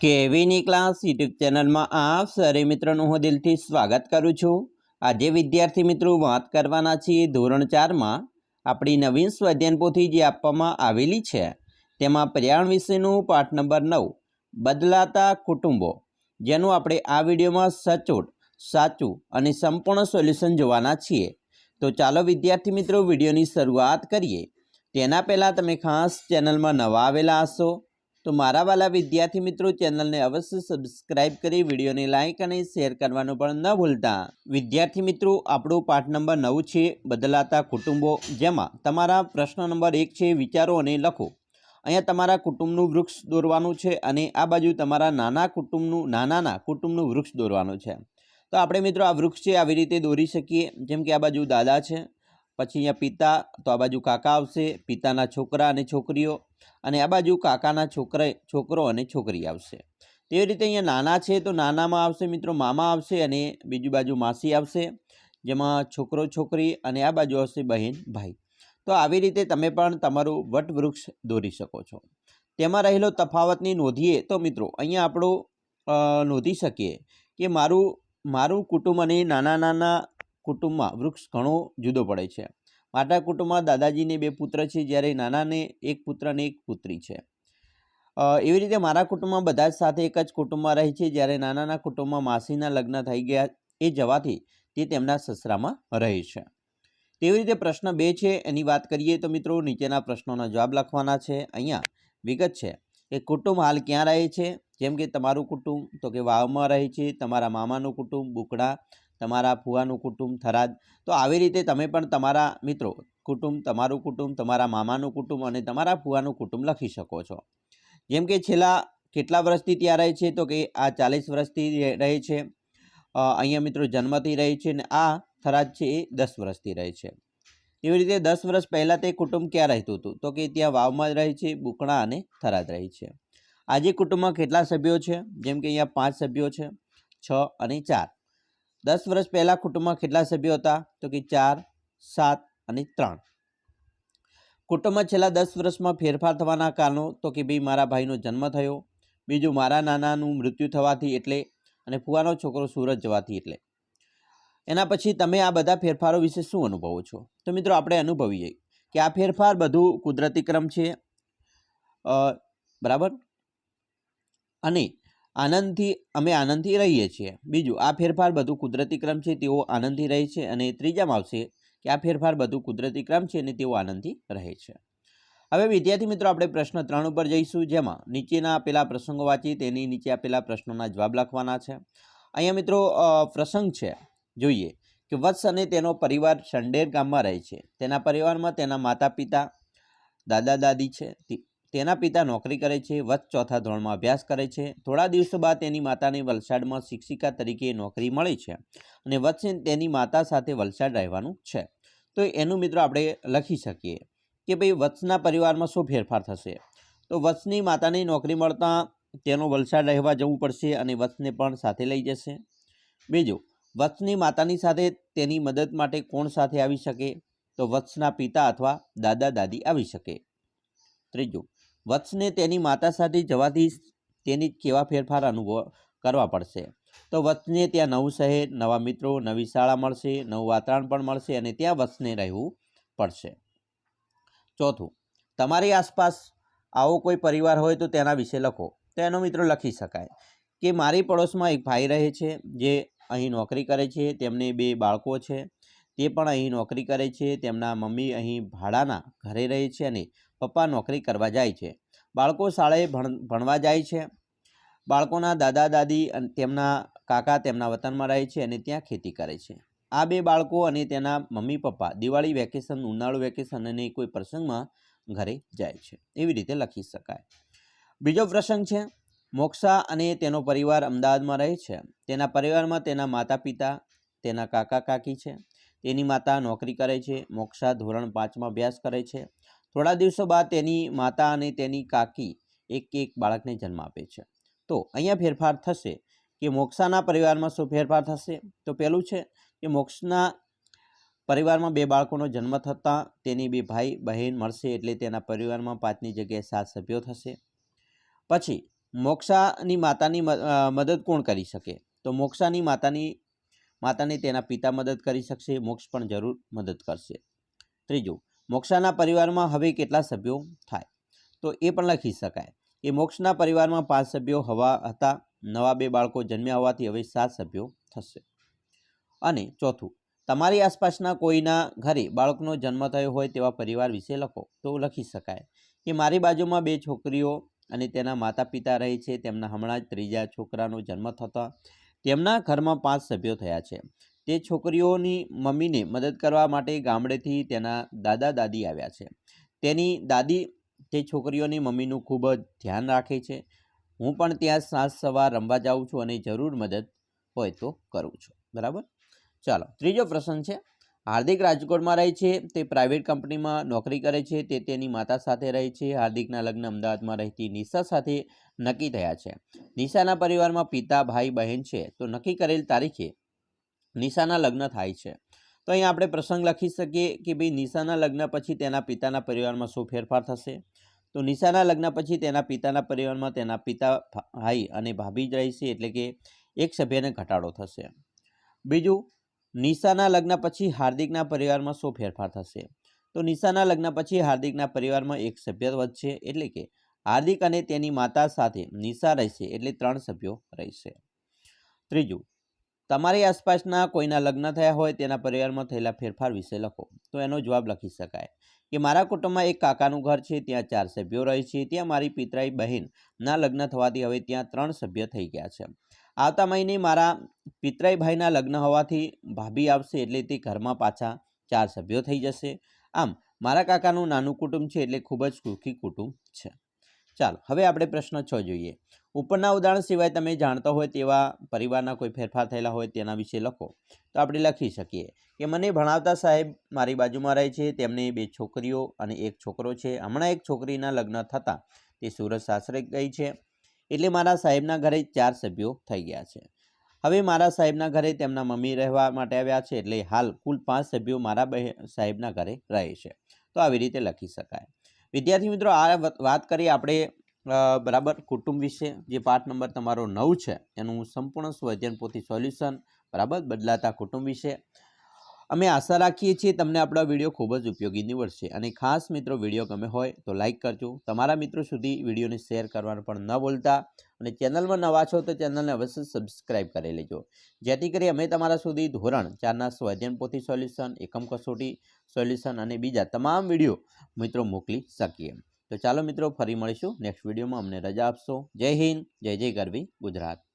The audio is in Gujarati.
કેવીની ક્લાસ યુટ્યુબ ચેનલમાં આપ સરે મિત્રોનું હું દિલથી સ્વાગત કરું છું. આજે વિદ્યાર્થી મિત્રો વાત કરવાના છીએ ધોરણ ચારમાં. આપણી નવીન સ્વાધ્યાયન જે આપવામાં આવેલી છે, તેમાં પર્યાવરણ વિશેનું પાઠ નંબર નવ, બદલાતા કુટુંબો. જેનું આપણે આ વિડીયોમાં સચોટ, સાચું અને સંપૂર્ણ સોલ્યુશન જોવાના છીએ. તો ચાલો વિદ્યાર્થી મિત્રો વિડીયોની શરૂઆત કરીએ. તેના પહેલાં તમે ખાસ ચેનલમાં નવા આવેલા હશો. તો મારા વાલા વિદ્યાર્થી મિત્રો ચેનલને અવશ્ય સબસ્ક્રાઇબ કરી, વિડીયોને લાઇક અને શેર કરવાનું પણ ન ભૂલતા. વિદ્યાર્થી મિત્રો, આપણો પાઠ નંબર નવ છે, બદલાતા કુટુંબો જેમાં તમારા પ્રશ્ન નંબર એક છે, વિચારો અને લખો અહીંયા તમારા કુટુંબનું વૃક્ષ દોરવાનું છે અને આ બાજુ તમારા નાના કુટુંબનું, નાનાના કુટુંબનું વૃક્ષ દોરવાનું છે. તો આપણે મિત્રો આ વૃક્ષ છે, આવી રીતે દોરી શકીએ. જેમ કે આ બાજુ દાદા છે. પછી અહીંયા પિતા, તો આ બાજુ કાકા આવશે, પિતાના છોકરા અને છોકરીઓ, અને આ બાજુ કાકાના છોકરા, છોકરો અને છોકરી આવશે. તેવી રીતે અહીંયા નાના છે, તો નાનામાં આવશે મિત્રો, મામા આવશે અને બીજી બાજુ માસી આવશે, જેમાં છોકરો, છોકરી અને આ બાજુ આવશે બહેન, ભાઈ. તો આવી રીતે તમે પણ તમારું વટવૃક્ષ દોરી શકો છો. તેમાં રહેલો તફાવતની નોંધીએ તો મિત્રો, અહીંયા આપણું નોંધી શકીએ કે મારું મારું કુટુંબ અને નાના નાના કુટુંબમાં વૃક્ષ ઘણો જુદો પડે છે. માતા કુટુંબમાં દાદાજીને બે પુત્ર છે, જ્યારે નાનાને એક પુત્ર અને એક પુત્રી છે. એવી રીતે મારા કુટુંબમાં બધા જ સાથે એક જ કુટુંબમાં રહે છે, જ્યારે નાનાના કુટુંબમાં માસીના લગ્ન થઈ ગયા એ જવાથી તે તેમના સસરામાં રહે છે. તેવી રીતે પ્રશ્ન બે છે, એની વાત કરીએ તો મિત્રો નીચેના પ્રશ્નોના જવાબ લખવાના છે. અહીંયા વિગત છે કે કુટુંબ હાલ ક્યાં રહે છે? જેમ કે તમારું કુટુંબ, તો કે વાવમાં રહે છે, તમારા મામાનું કુટુંબ, બુકડા તમારા ફુવાનું કુટુંબ થરાદ. તો આવી રીતે તમે પણ તમારા મિત્રો, કુટુંબ, તમારું કુટુંબ, તમારા મામાનું કુટુંબ અને તમારા ફુવાનું કુટુંબ લખી શકો છો. જેમ કે છેલ્લા કેટલા વર્ષથી ત્યાં રહે છે? તો કે આ ચાલીસ વર્ષથી રહે- છે. અહીંયા મિત્રો જન્મથી રહે છે અને આ થરાદ છે એ દસ વર્ષથી રહે છે. એવી રીતે દસ વર્ષ પહેલાં તે કુટુંબ ક્યાં રહેતું હતું? તો કે ત્યાં વાવમાં રહે છે, બુકણા અને થરાદ રહે છે. આજે કુટુંબમાં કેટલા સભ્યો છે? જેમ કે અહીંયા પાંચ સભ્યો છે, છ અને ચાર. દસ વર્ષ પહેલાં કુટુંબમાં કેટલા સભ્યો હતા? તો કે ચાર, સાત અને ત્રણ. કુટુંબમાં છેલ્લા દસ વર્ષમાં ફેરફાર થવાના કારણો તો કે ભાઈ મારા ભાઈનો જન્મ થયો, બીજું મારા નાનાનું મૃત્યુ થવાથી એટલે, અને ફુવાનો છોકરો સુરત જવાથી એટલે. એના પછી તમે આ બધા ફેરફારો વિશે શું અનુભવો છો? તો મિત્રો આપણે અનુભવીએ કે આ ફેરફાર બધું કુદરતી ક્રમ છે. બરાબર? અને આનંદથી, અમે આનંદથી રહીએ છીએ. બીજું, આ ફેરફાર બધું કુદરતી ક્રમ છે, તેઓ આનંદથી રહે છે અને ત્રીજામાં આવશે કે આ ફેરફાર બધું કુદરતી ક્રમ છે અને તેઓ આનંદથી રહે છે. હવે વિદ્યાર્થી મિત્રો, આપણે પ્રશ્ન ત્રણ ઉપર જઈશું, જેમાં નીચેના આપેલા પ્રસંગો વાંચી, તેની નીચે આપેલા પ્રશ્નોના જવાબ લખવાના છે. અહીંયા મિત્રો પ્રસંગ છે. જોઈએ કે વત્સ અને તેનો પરિવાર સંડેર ગામમાં રહે છે. તેના પરિવારમાં તેના માતા પિતા દાદા દાદી છે તેના પિતા નોકરી કરે છે વચ્ચ ચોથા ધોરણમાં અભ્યાસ કરે છે. થોડા દિવસો બાદ તેની માતાને વલસાડમાં શિક્ષિકા તરીકે નોકરી મળે છે અને વત્સે તેની માતા સાથે વલસાડ રહેવાનું છે. તો એનું મિત્રો આપણે લખી શકીએ કે ભાઈ, વત્સના પરિવારમાં શું ફેરફાર થશે? તો વત્સની માતાની નોકરી મળતા તેનો વલસાડ રહેવા જવું પડશે અને વત્સને પણ સાથે લઈ જશે. બીજું, વત્સની માતાની સાથે તેની મદદ માટે કોણ સાથે આવી શકે? તો વત્સના પિતા અથવા દાદા દાદી આવી શકે. ત્રીજું વત્સને તેની માતા સાથે જવાથી તેની કેવા ફેરફાર અનુભવ કરવા પડશે. તો વત્સને ત્યાં નવું શહેર, નવા મિત્રો, નવી શાળા મળશે, નવું વાતાવરણ પણ મળશે અને ત્યાં વત્સને રહેવું પડશે. ચોથું, તમારી આસપાસ આવો કોઈ પરિવાર હોય તો તેના વિશે લખો. તો એનો મિત્રો લખી શકાય કે મારી પડોશમાં એક ભાઈ રહે છે, જે અહીં નોકરી કરે છે, તેમને બે બાળકો છે. તે પણ અહીં નોકરી કરે છે, તેમના મમ્મી અહીં ભાડાના ઘરે રહે છે અને પપ્પા નોકરી કરવા જાય છે. બાળકો શાળાએ ભણ, ભણવા જાય છે. બાળકોના દાદા, દાદી અને તેમના કાકા તેમના વતનમાં રહે છે અને ત્યાં ખેતી કરે છે. આ બે બાળકો અને તેના મમ્મી, પપ્પા દિવાળી વેકેશન, ઉનાળુ વેકેશન અને કોઈ પ્રસંગમાં ઘરે જાય છે. એવી રીતે લખી શકાય. બીજો પ્રસંગ છે, મોક્ષા અને તેનો પરિવાર અમદાવાદમાં રહે છે. તેના પરિવારમાં તેના માતા પિતા તેના કાકા કાકી છે. તેની માતા નોકરી કરે છે, મોક્ષા ધોરણ પાંચમાં અભ્યાસ કરે છે. થોડા દિવસો બાદ તેની માતા અને તેની કાકી એક એક બાળકને જન્મ આપે છે. તો અહીંયા ફેરફાર થશે કે મોક્ષાના પરિવારમાં શું ફેરફાર થશે? તો પહેલું છે કે મોક્ષના પરિવારમાં બે બાળકોનો જન્મ થતાં તેની બે ભાઈ, બહેન મળશે એટલે તેના પરિવારમાં પાંચની જગ્યાએ સાત સભ્યો થશે. પછી મોક્ષાની માતાની મદદ કોણ કરી શકે? તો મોક્ષાની માતાની, માતાને તેના પિતા મદદ કરી શકશે, મોક્ષ પણ જરૂર મદદ કરશે. ત્રીજું મોક્ષાના પરિવારમાં હવે કેટલા સભ્યો થાય? તો એ પણ લખી શકાય. એ મોક્ષના પરિવારમાં પાંચ સભ્યો હવા હતા. નવા બે બાળકો જન્મ્યા હોવાથી હવે સાત સભ્યો થશે. અને ચોથું, તમારી આસપાસના કોઈના ઘરે બાળકનો જન્મ થયો હોય તેવા પરિવાર વિશે લખો. તો લખી શકાય કે મારી બાજુમાં બે છોકરીઓ અને તેના માતા પિતા રહે છે. તેમના હમણાં જ ત્રીજા છોકરાનો જન્મ થતા તેમના ઘરમાં પાંચ સભ્યો થયા છે. તે છોકરીઓની મમ્મીને મદદ કરવા માટે ગામડેથી તેના દાદા દાદી આવ્યા છે. તેની દાદી તે છોકરીઓની મમ્મીનું ખૂબ જ ધ્યાન રાખે છે. હું પણ ત્યાં સાંજ સવાર રમવા જાઉં છું અને જરૂર મદદ હોય તો કરું છું. બરાબર? ચાલો, ત્રીજો પ્રશ્ન છે. હાર્દિક રાજકોટમાં રહે છે. તે પ્રાઇવેટ કંપનીમાં નોકરી કરે છે. તે તેની માતા સાથે રહે છે. હાર્દિકના લગ્ન અમદાવાદમાં રહેતી નિશા સાથે નક્કી થયા છે. નિશાના પરિવારમાં પિતા, ભાઈ, બહેન છે. તો નક્કી કરેલ તારીખે નિશાના લગ્ન થાય છે. તો અહીં આપણે પ્રસંગ લખી શકીએ કે ભાઈ નિશાના લગ્ન પછી તેના પિતાના પરિવારમાં શું ફેરફાર થશે? તો નિશાના લગ્ન પછી તેના પિતાના પરિવારમાં તેના પિતા, ભાઈ અને ભાભી જ રહેશે એટલે કે એક સભ્યને ઘટાડો થશે. બીજું, નિશાના લગ્ન પછી હાર્દિકના પરિવારમાં શું ફેરફાર થશે? તો નિશાના લગ્ન પછી હાર્દિકના પરિવારમાં એક સભ્ય વધશે એટલે કે હાર્દિક અને તેની માતા સાથે નિશા રહેશે એટલે ત્રણ સભ્યો રહેશે. ત્રીજું તમારી આસપાસના કોઈના લગ્ન થયા હોય તેના પરિવારમાં થયેલા ફેરફાર વિશે લખો. તો એનો જવાબ લખી શકાય. કે મારા કુટુંબમાં એક કાકાનું ઘર છે, ત્યાં ચાર સભ્યો રહે છે, ત્યાં મારી પિતરાઈ બહેનના લગ્ન થવાથી હવે ત્યાં ત્રણ સભ્ય થઈ ગયા છે. આવતા મહિને મારા પિતરાઈ ભાઈના લગ્ન હોવાથી ભાભી આવશે એટલે તે ઘરમાં પાછા ચાર સભ્યો થઈ જશે. આમ, મારા કાકાનું નાનું કુટુંબ છે એટલે ખૂબ જ સુખી કુટુંબ છે. ચાલો, હવે આપણે પ્રશ્ન છ જોઈએ. ઉપરના ઉદાહરણ સિવાય તમે જાણતા હોય તેવા પરિવારના કોઈ ફેરફાર થયેલા હોય તેના વિશે લખો. તો આપણે લખી શકીએ કે મને ભણાવતા સાહેબ મારી બાજુમાં રહે છે, તેમની બે છોકરીઓ અને એક છોકરો છે. હમણાં એક છોકરીના લગ્ન થતાં તે સુરત સાસરે ગઈ છે. એટલે મારા સાહેબના ઘરે ચાર સભ્યો થઈ ગયા છે. હવે મારા સાહેબના ઘરે તેમના મમ્મી રહેવા માટે આવ્યા છે એટલે હાલ કુલ પાંચ સભ્યો મારા સાહેબના ઘરે રહે છે. તો આવી રીતે લખી શકાય. વિદ્યાર્થી મિત્રો, આ વાત કરી આપણે બરાબર. કુટુંબ વિશે જે પાઠ નંબર તમારો નવ છે, એનું સંપૂર્ણ સ્વજન પોથી સોલ્યુશન, બરાબર, બદલાતા કુટુંબ વિશે. અમે આશા રાખીએ છીએ તમને આપણો વીડિયો ખૂબ જ ઉપયોગી નીવડશે. અને ખાસ મિત્રો, વીડિયો ગમે હોય તો લાઈક કરજો. તમારા મિત્રો સુધી વિડીયોને શેર કરવાનું પણ ન ભૂલતા. અને ચેનલમાં નવા છો તો ચેનલને અવશ્ય સબસ્ક્રાઇબ કરી લેજો. જેથી કરી અમે તમારા સુધી ધોરણ ચારના સ્વજન પોથી સોલ્યુશન, એકમ કસોટી સોલ્યુશન અને બીજા તમામ વીડિયો મિત્રો મોકલી શકીએ. તો ચાલો મિત્રો ફરી મળીશું નેક્સ્ટ વિડીયોમાં. અમને રજા આપશો. જય હિન્દ. જય જય ગરવી ગુજરાત.